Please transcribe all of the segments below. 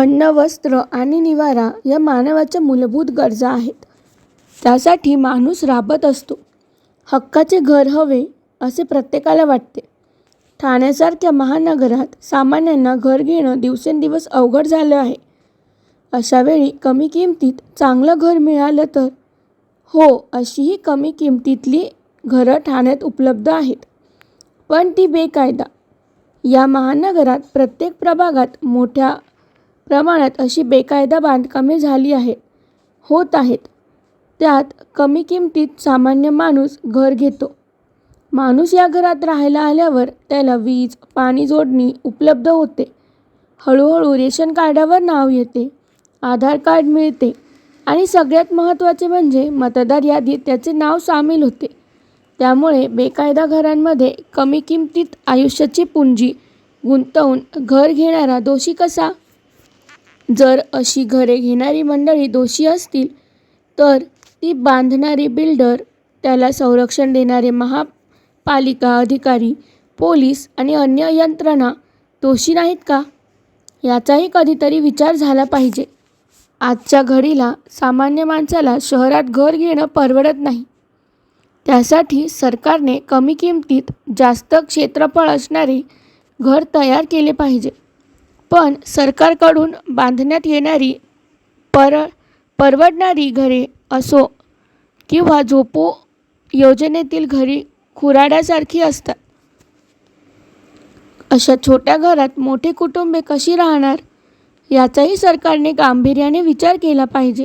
अन्न वस्त्र आणि निवारा या मानवाच्या मूलभूत गरजा आहेत. त्यासाठी माणूस राबत असतो. हक्काचे घर हवे असे प्रत्येकाला वाटते. ठाण्यासारख्या महानगरात सामान्यांना घर घेणं दिवसेंदिवस अवघड झालं आहे. अशावेळी कमी किमतीत चांगलं घर मिळालं तर? हो अशीही कमी किमतीतली घरं ठाण्यात उपलब्ध आहेत. पण ती बेकायदा. या महानगरात प्रत्येक प्रभागात मोठ्या प्रमाणात अशी बेकायदा बांधकामे झाली आहेत होत आहेत. त्यात कमी किमतीत सामान्य माणूस घर घेतो. माणूस या घरात राहायला आल्यावर त्याला वीज पाणी जोडणी उपलब्ध होते. हळूहळू रेशन कार्डावर नाव येते आधार कार्ड मिळते आणि सगळ्यात महत्त्वाचे म्हणजे मतदार यादीत त्याचे नाव सामील होते. त्यामुळे बेकायदा घरांमध्ये कमी किमतीत आयुष्याची पुंजी गुंतवून घर घेणारा दोषी कसा जर अशी घरे घेणारी मंडळी दोषी असतील तर ती बांधणारी बिल्डर त्याला संरक्षण देणारे महापालिका अधिकारी पोलीस आणि अन्य यंत्रणा दोषी नाहीत का? याचाही कधीतरी विचार झाला पाहिजे. आजच्या घडीला सामान्य माणसाला शहरात घर घेणं परवडत नाही. त्यासाठी सरकारने कमी किमतीत जास्त क्षेत्रफळ असणारे घर तयार केले पाहिजे. पण सरकारकडून बांधण्यात येणारी पर परवडणारी घरे असो किंवा झोपो योजनेतील घरी खुराड्यासारखी असतात. अशा छोट्या घरात मोठे कुटुंबे कशी राहणार? याचाही सरकारने गांभीर्याने विचार केला पाहिजे.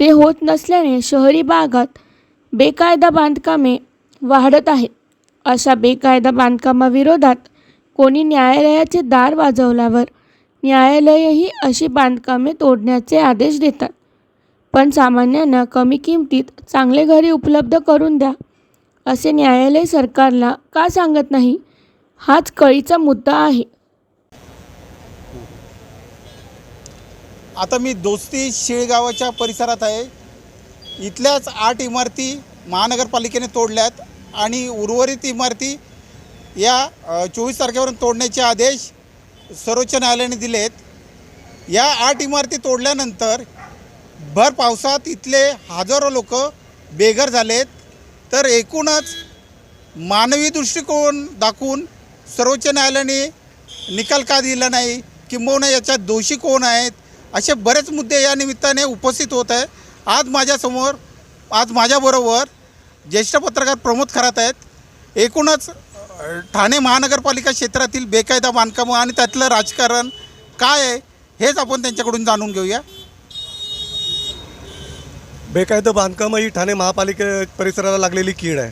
ते होत नसल्याने शहरी भागात बेकायदा बांधकामे वाढत आहेत. अशा बेकायदा बांधकामाविरोधात कोणी न्यायालयाचे दार वाजवल्यावर न्यायालयही अशी बांधकामे तोडण्याचे आदेश देतात. पण सामान्यांना कमी किमतीत चांगले घरे उपलब्ध करून द्या असे न्यायालय सरकारला का सांगत नाही? हाच कळीचा मुद्दा आहे. आता मी दोस्ती शिळगावाच्या परिसरात आहे. इथल्याच आठ इमारती महानगरपालिकेने तोडल्यात आणि उर्वरित इमारती या चोवीस तारखेपर्यंत तोडण्याचे आदेश सर्वोच्च न्यायालयाने दिलेत या आठ इमारती तोडल्यानंतर भर पावसात इथले हजारो लोक बेघर झालेत तर एकूणच मानवी दृष्टिकोन दाखवून सर्वोच्च न्यायालयाने निकाल का दिला नाही किंबहुना याच्यात दोषी कोण आहेत असे बरेच मुद्दे या निमित्ताने उपस्थित होत आहे आज माझ्यासमोर आज माझ्याबरोबर ज्येष्ठ पत्रकार प्रमोद खरात आहेत. एकूणच ठाणे महानगरपालिका क्षेत्रातील बेकायदा बांधकामं आणि त्यातलं राजकारण काय आहे हेच आपण त्यांच्याकडून जाणून घेऊया. बेकायदा बांधकामं ही ठाणे महापालिके परिसराला लागलेली कीड आहे.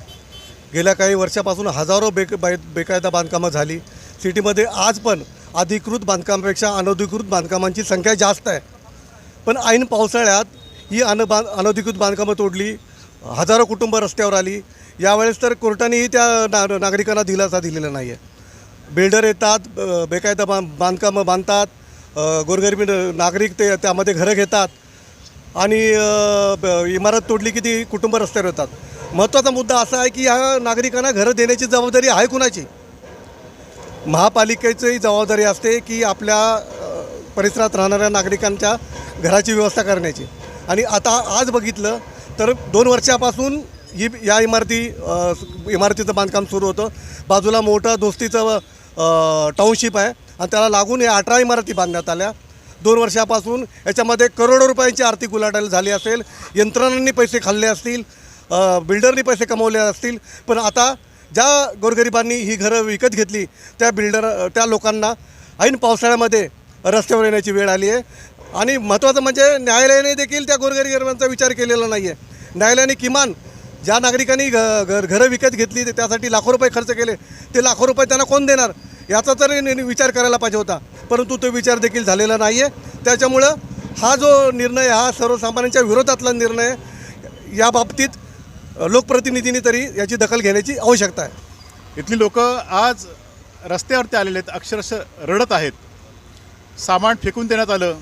गेल्या काही वर्षापासून हजारो बेक बाय बेकायदा बांधकामं झाली. सिटीमध्ये आज पण अधिकृत बांधकामापेक्षा अनधिकृत बांधकामांची संख्या जास्त आहे. पण ऐन पावसाळ्यात ही अन बां अनधिकृत बांधकामं तोडली हजारो कुटुंब रस्त्यावर आली यावेळेस तर कोर्टानेही त्या ना नागरिकांना दिलासा दिलेला नाही आहे बिल्डर येतात ब- बेकायदा बां बांधकामं बांधतात गोरगरिबी नागरिक ते त्यामध्ये घरं घेतात आणि ब- इमारत तोडली की ती कुटुंब रस्त्यावर येतात. महत्त्वाचा मुद्दा असा आहे की ह्या नागरिकांना घरं देण्याची जबाबदारी आहे कुणाची? महापालिकेचीही जबाबदारी असते की आपल्या परिसरात राहणाऱ्या नागरिकांच्या घराची व्यवस्था करण्याची. आणि आता आज बघितलं तर दोन वर्षापासून ही या इमारती इमारतीचं बांधकाम सुरू होतं. बाजूला मोठं दोस्तीचं टाउनशिप आहे आणि त्याला लागून या अठरा इमारती बांधण्यात आल्या. दोन वर्षापासून याच्यामध्ये करोडो रुपयांची आर्थिक उलाढाल झाली असेल. यंत्रणांनी पैसे खाल्ले असतील बिल्डरनी पैसे कमवले असतील. पण आता ज्या गोरगरिबांनी ही घरं विकत घेतली त्या बिल्डर त्या लोकांना ऐन पावसाळ्यामध्ये रस्त्यावर येण्याची वेळ आली आहे. आणि महत्त्वाचं म्हणजे न्यायालयाने देखील त्या गोरगरिबांचा विचार केलेला नाही आहे न्यायालयाने किमान ज्या नागरिकांनी घ घर घरं विकत घेतली ते त्यासाठी लाखो रुपये खर्च केले ते लाखो रुपये त्यांना कोण देणार? याचा तरी विचार करायला पाहिजे होता. परंतु तो विचार देखील झालेला नाही आहे त्याच्यामुळं हा जो निर्णय हा सर्वसामान्यांच्या विरोधातला निर्णय या बाबतीत लोकप्रतिनिधींनी तरी याची दखल घेण्याची आवश्यकता आहे. इथली लोक आज रस्त्यावरती आलेले आहेत अक्षरशः रडत आहेत. सामान फेकून देण्यात आलं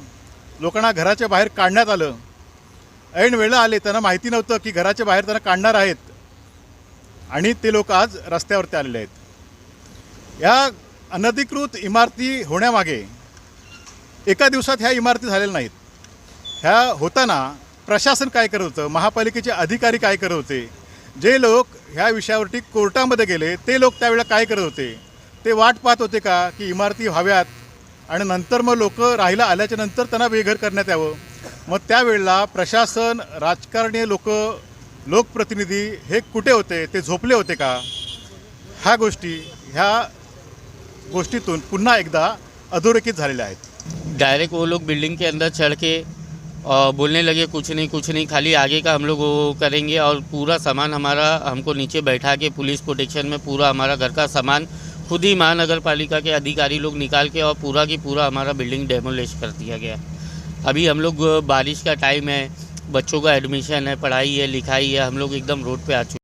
लोकांना घराच्या बाहेर काढण्यात आलं. ऐन वेळेला आले त्यांना माहिती नव्हतं की घराच्या बाहेर त्यांना काढणार आहेत. आणि ते लोक आज रस्त्यावरती आलेले आहेत. या अनधिकृत इमारती होण्यामागे एका दिवसात ह्या इमारती झालेल्या नाहीत. ह्या होताना प्रशासन काय करत होतं? महापालिकेचे अधिकारी काय करत होते? जे लोक ह्या विषयावरती कोर्टामध्ये गेले ते लोक त्यावेळेला काय करत होते? ते वाट पाहत होते का की इमारती व्हाव्यात? आणि नंतर मग लोक राहायला आल्याच्यानंतर त्यांना बेघर करण्यात यावं? मग त्यावेळेला प्रशासन राजकारणीय लोक लोकप्रतिनिधी हे कुठे होते? ते झोपले होते का? ह्या गोष्टी ह्या गोष्टीतून पुन्हा एकदा अधोरेखित झालेल्या आहेत. डायरेक्ट वो लोग बिल्डिंग के अंदर चढ़ के और बोलने लगे कुछ नहीं कुछ नहीं खाली आगे का हम लोग वो करेंगे और पूरा सामान हमारा हमको नीचे बैठा के पुलिस प्रोटेक्शन में पूरा हमारा घर का सामान खुद ही महानगर पालिका के अधिकारी लोग निकाल के और पूरा की पूरा हमारा बिल्डिंग डेमोलिश कर दिया गया अभी हम लोग बारिश का टाइम है बच्चों का एडमिशन है पढ़ाई है लिखाई है हम लोग एकदम रोड पे आ चुके